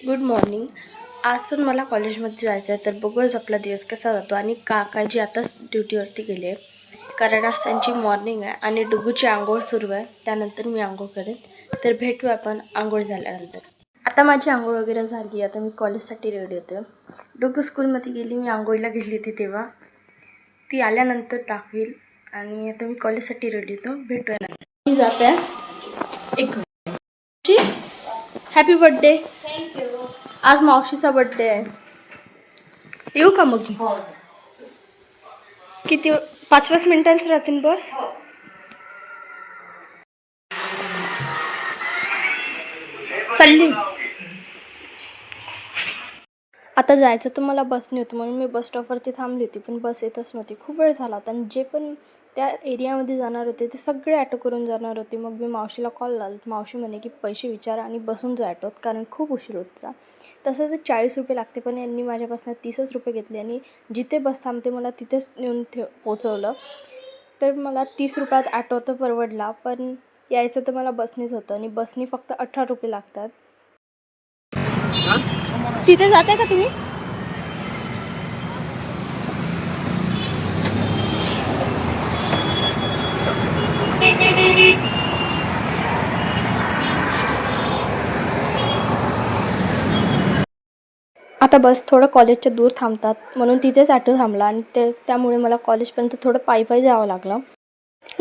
Good morning आज पण मला कॉलेजमध्ये जायचं आहे तर बघूच आपला दिवस कसा जातो आणि काकाजी आताच ड्युटीवरती गेले आहे कारण आज त्यांची मॉर्निंग आहे आणि डुगूची आंघोळ सुरू आहे त्यानंतर मी आंघोळ करेन. तर भेटू आपण आंघोळ झाल्यानंतर. आता माझी आंघोळ वगैरे झाली आता मी कॉलेजसाठी रेडी होते. डुगू स्कूलमध्ये गेली मी आंघोळीला गेली होती तेव्हा. ती आल्यानंतर दाखवील आणि आता मी कॉलेजसाठी रेडी होतो. भेटूया नंतर. मी जाते. एक हॅपी बर्थडे आज मावशीचा बर्थडे आहे. येऊ का मग? किती पाच पाच मिनिटांच राहतील बस चालली. आता जायचं तर मला बसने होतं म्हणून मी बस स्टॉपवरती थांबली होती पण बस येतच नव्हती. खूप वेळ झाला होता आणि जे पण त्या एरियामध्ये जाणार होते ते सगळे ॲटो करून जाणार होते. मग मी मावशीला कॉल लावला. मावशी म्हणे की पैसे विचारा आणि बसून जा ॲटोत कारण खूप उशीर होत तसं तर चाळीस रुपये लागते पण यांनी माझ्यापासून तीसच रुपये घेतले आणि जिथे बस थांबते मला तिथेच नेऊन ठेव पोचवलं तर मला तीस रुपयात ॲटो तर परवडला पण यायचं तर मला बसनेच होतं आणि बसने फक्त अठरा रुपये लागतात. तिथे जाते का तुम्ही? आता बस थोडं कॉलेजच्या दूर थांबतात म्हणून तिथेच ॲटो थांबला आणि ते त्यामुळे मला कॉलेजपर्यंत थोडं पायी पायी जावं लागलं.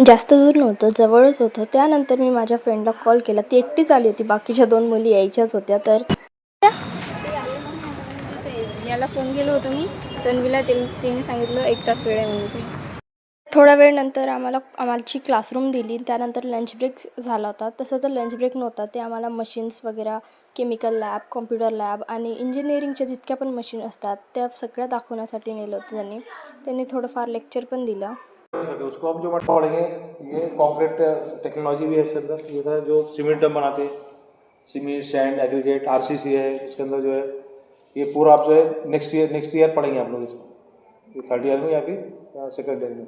जास्त दूर नव्हतं जवळच होतं. त्यानंतर मी माझ्या फ्रेंडला कॉल केला. ती एकटीच आली होती. बाकीच्या दोन मुली यायच्याच होत्या तर याला फोन केलं होतं मी. तन्वीला ते तिने सांगितलं एक तास वेळ आहे म्हणून थोड्या वेळ नंतर आम्हाला आम्हाची क्लासरूम दिली. त्यानंतर लंच ब्रेक झाला होता. तसं तर लंच ब्रेक नव्हता. ते आम्हाला मशीन्स वगैरे केमिकल लॅब कॉम्प्युटर लॅब आणि इंजिनिअरिंगच्या जितक्या पण मशीन असतात त्या सगळ्या दाखवण्यासाठी नेलं होतं त्यांनी. त्यांनी थोडंफार लेक्चर पण दिलं. उसको हम जो मट पढ़ेंगे ये कॉन्क्रीट टेक्नोलॉजी भी है इसके अंदर. ये था जो सीमेंट डम बनाते हैं. सीमेंट सैंड एग्रीगेट आर है इसके अंदर जो है. ये पूरा आप जो है नेक्स्ट ईयर नेक्स्ट ईयर पढ़ेंगे आप लोग इसको. ये थर्ड ईयर में या फिर सेकंड ईयर में?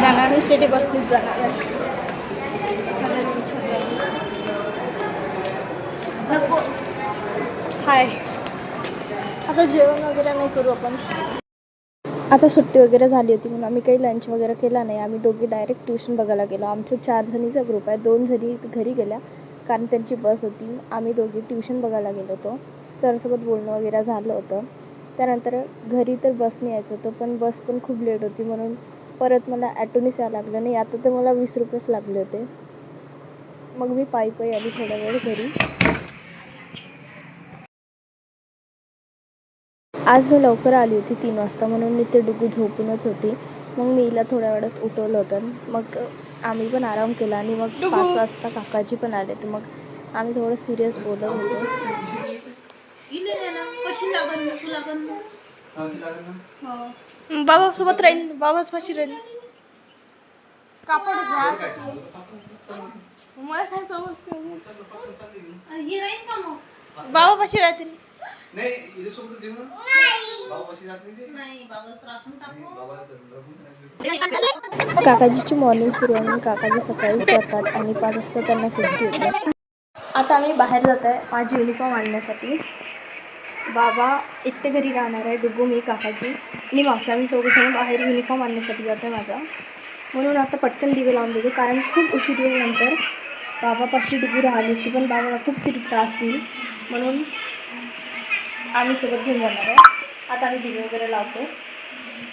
जाणार मी सिटी बसनीच जाणार नको. हाय. आता जेवण वगैरे नाही करू आपण. आता सुट्टी वगैरे झाली होती म्हणून आम्ही काही लंच वगैरे केला नाही. आम्ही दोघी डायरेक्ट ट्युशन बघायला गेलो. आमचं चार जणीचा ग्रुप आहे. दोन जणी घरी गेल्या. कारण त्यांची बस होती. आम्ही दोघी ट्युशन बघायला गेलो होतो. सरसोबत बोलणं वगैरे झालं होतं. त्यानंतर घरी तर बसने यायचं होतं. पण बस पण खूप लेट होती म्हणून परत मला ॲटोनीच यायला लागलं नाही आता तर मला वीस रुपयेच लागले होते. मग मी पायी पायी आली थोडा वेळ घरी. आज मी लवकर आली होती तीन वाजता म्हणून मी ते डुगू झोपूनच होती. मग मी हिला थोड्या वेळात उठवलं होतं. मग आम्ही पण आराम केला आणि मग पाच वाजता काकाजी पण आले. तर मग आम्ही थोडं सिरियस बोलत होतो. बाबा सोबत राहील. बाबाच पाशी राहील. कापड मला काय समजते बाबा पाशी राहतील. काकाजीची मॉर्निंग सुरू आहे काकाजी सकाळीच जातात आणि पाच वाजता त्यांना सुट्टी आता आम्ही बाहेर जात आहे माझी युनिफॉर्म आणण्यासाठी. बाबा एकटे घरी राहणार आहे दुगू मी काकाजी. आणि मावशी आम्ही चौघजण बाहेर युनिफॉर्म आणण्यासाठी जातो आहे माझा. म्हणून आता पटकन दिवे लावून देतो कारण खूप उशीर होईल नंतर बाबापाशी डुगू राहिली असती पण बाबाला खूप तरी त्रास देईल म्हणून आम्ही सोबत घेऊन जाणार आहे. आता आम्ही दिवे वगैरे लावतो.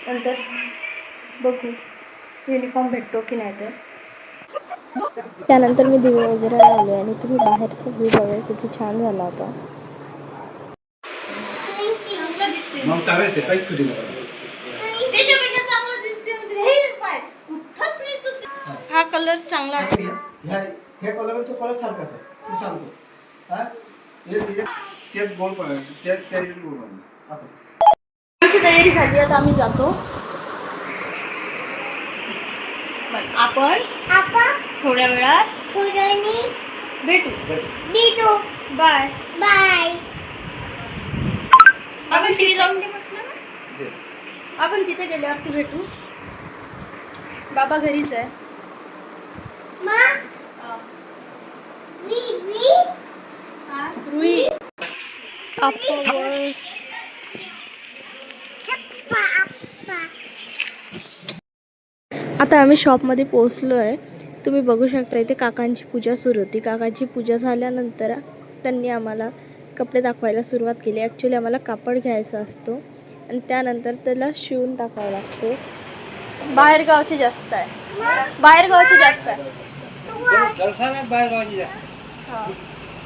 नंतर बघू युनिफॉर्म भेटतो की नाही तर. त्यानंतर मी दिवे वगैरे लावले आणि तुम्ही बाहेरचा व्ह्यू बघा किती छान झाला होता. मग चांगलेच आहे काहीच नाही. हा कलर चांगला आहे. ह्या ह्या कलर तो कलर सारखाच आहे. मी सांगतो. हा? हे गोल गोल पण असं. आमची तयारी झाली आता आम्ही जातो. आपण थोड्या वेळात भेटू. बाय बाय आपण टीव्ही लावून दे. आपण तिथे गेल्यावरती भेटू. बाबा घरीच आहे. मा? वी वी रुई. आपण पा पा आता आम्ही शॉपमध्ये पोचलो आहे तुम्ही बघू शकता इथे काकांची पूजा सुरू होती. काकांची पूजा झाल्यानंतर त्यांनी आम्हाला कपडे दाखवायला सुरुवात केली. ॲक्च्युली आम्हाला कापड घ्यायचा असतो आणि त्यानंतर त्याला शिवून टाकावा लागतो. बाहेर गावचे जास्त आहे. बाहेर गावचे जास्त आहे.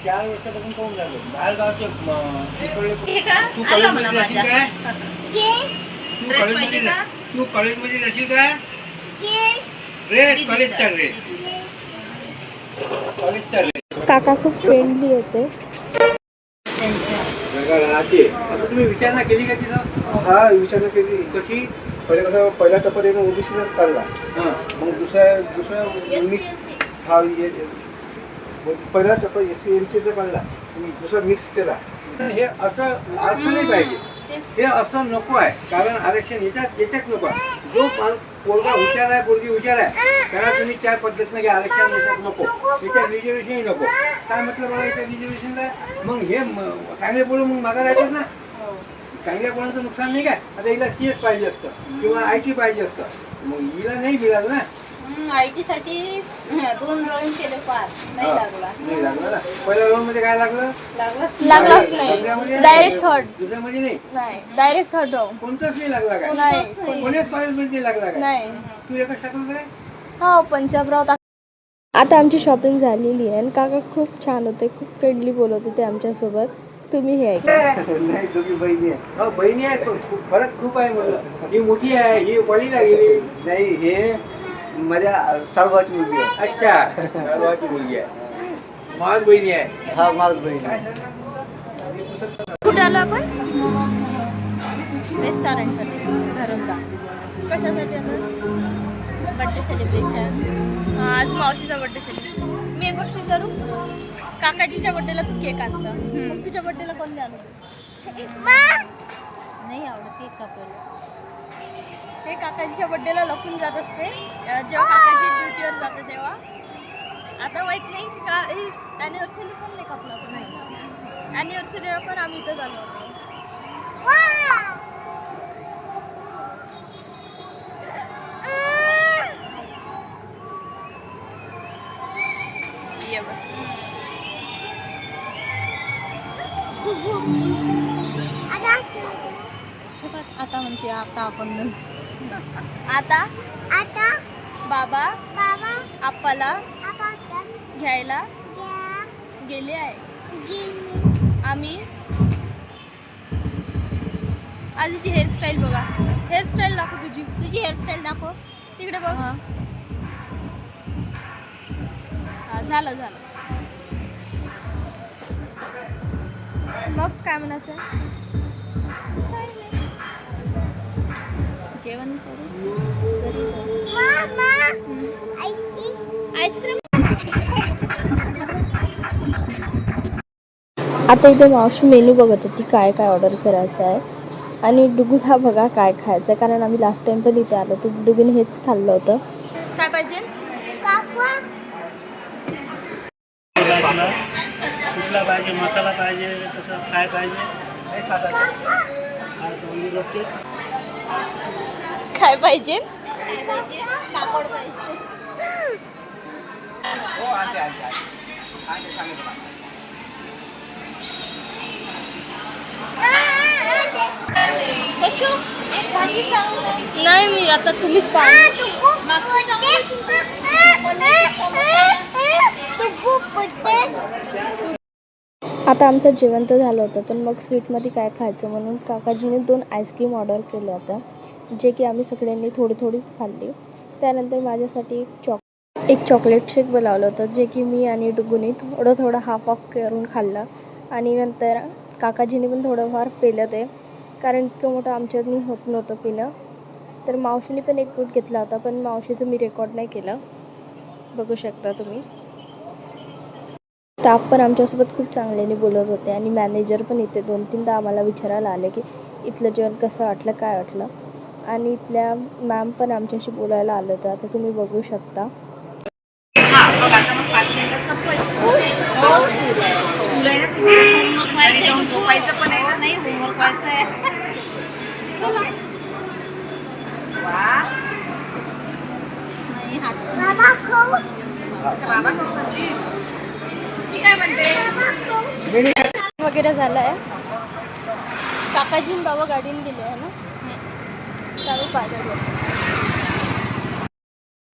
चार वर्षापासून झालो तू कॉलेजमध्ये जाशील का? ड्रेस कॉलेजचा ड्रेस कॉलेजचा ड्रेस काका खूप फ्रेंडली होते. राहते. असं तुम्ही विचारणा केली का तिथं? हा विचारणा केली. कशी? पहिले कसं पहिला टप्पा त्यानं ओबीसीचाच काढला. मग दुसऱ्या दुसऱ्या मिक्स हा पहिला टप्पा एस सी एम टीचा काढला. दुसरा मिक्स केला. हे असं असं नाही पाहिजे. हे असं नको आहे. कारण आरक्षण याच्यात याच्यात नको आहे. जो माणूस पोरगा हुशार आहे पोरगी हुशार आहे. त्याला तुम्ही त्या पद्धतीनं घ्या आरक्षण देशात नको. त्याच्या रिझर्वेशनही नको. काय म्हटलं बाबा याच्यात रिझर्वेशनला मग हे चांगले पोरं मग मागा राहतात ना. चांगल्या पोरांचं नुकसान नाही काय? आता हिला सी एस पाहिजे असतं किंवा आय टी पाहिजे असतं. मग हिला नाही मिळालं ना. आय टी साठी दोन राऊंड केले फार. नाही. लागला. नाही लागलं ना? पहिल्या राऊंडमध्ये काय लागलं? लागलाच लागलाच नाही. दुसऱ्यामध्ये? डायरेक्ट थर्ड दुसऱ्यामध्ये नाही? नाही डायरेक्ट थर्ड राऊंड कोणताच नाही लागला काय? नाही. कोणत्याच कॉलेजमध्ये नाही लागला काय? नाही. तू एकच टाकलं काय? हो पंजाबराव ता- आता आमची शॉपिंग झालेली आहे आणि काका खूप छान होते खूप फ्रेंडली बोलत होते आमच्यासोबत. तुम्ही हे ऐका. नाही दोघी बहिणी आहे. हो बहिणी आहेत पण खूप फरक खूप आहे म्हटलं ही मोठी आहे ही कॉलेजला गेली नाही हे माझ्या साळभाची मुलगी आहे. अच्छा. साळभाची मुलगी आहे. माझ बहिणी आहे. हा माझ बहिणी आहे. कुठे आलो आपण? रेस्टॉरंटमध्ये घरंदा कशासाठी आलो? बड्डे सेलिब्रेशन आज मावशीचा बड्डे सेलिब्रेशन मी एक गोष्ट विचारू? काकाजीच्या बड्डेला तू केक आणता. मग तुझ्या बड्डेला कोण द्या नाही आवडत केक कापायला हे काकाजीच्या बड्डेला लपून जात असते. जेव्हा काकाजी ड्युटीवर जाते तेव्हा. आता माहीत नाही का ही ॲनिव्हर्सरी पण नाही कापला आपण नाही ॲनिव्हर्सरीला पण आम्ही इथं झालो होतो आता म्हणते आता आपण आता? आता? बाबा? बाबा? आप्पाला? घ्यायला? घ्या. गेले आहे. आम्ही? आजीची हेअरस्टाईल बघा. हेअरस्टाईल दाखव तुझी. तुझी हेअरस्टाईल दाखव. तिकडे बघ. हा. झालं झालं. मग काय म्हणायचं. जेवण करू? आईस्क्रीम आता इथे मावशी मेनू बघत होती काय काय ऑर्डर करायचं आहे. आणि डुगूला बघा काय खायचं आहे कारण आम्ही लास्ट टाइम पण इथे आलो तर डुगूने हेच खाल्लं होतं. काय पाहिजे? काकवा. कुठला पाहिजे? मसाला पाहिजे? तसं काय पाहिजे? काय पाहिजे. हो नाही मी आता तुम्हीच पाहा आता आमचं जेवण तर झालं होतं पण मग स्वीटमध्ये काय खायचं म्हणून काकाजीने दोन आईस्क्रीम ऑर्डर केलं होतं. जे की आम्ही सगळ्यांनी थोडी थोडीच खाल्ली. त्यानंतर माझ्यासाठी एक चॉक एक चॉकलेट शेक बनवलं होतं जे की मी आणि डुगुनी थोडं थोडं हाफ ऑफ करून खाल्लं. आणि नंतर काकाजीने पण थोडंफार पेलं ते कारण इतकं मोठं आमच्यातनी होत नव्हतं पिणं. तर मावशीने पण एक गुट घेतला होता पण मावशीचं मी रेकॉर्ड नाही केलं. बघू शकता तुम्ही. स्टाफ पण आमच्यासोबत खूप चांगल्याने बोलत होते आणि मॅनेजर पण इथे दोन तीनदा आम्हाला विचारायला आले की इथलं जेवण कसं वाटलं काय वाटलं. आणि इथल्या मॅम पण आमच्याशी बोलायला आलं होतं. आता तुम्ही बघू शकता. वगैरे झालं आहे. काकाजी बाबा गाडीने गेले आहे ना?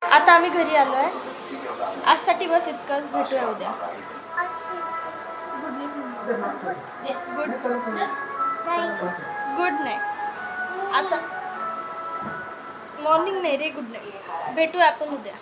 आता आम्ही घरी आलो आहे आजसाठी बस इतकंच. भेटूया उद्या. गुड गुड नाईट आता मॉर्निंग नाही रे गुड नाईट भेटूया आपण उद्या.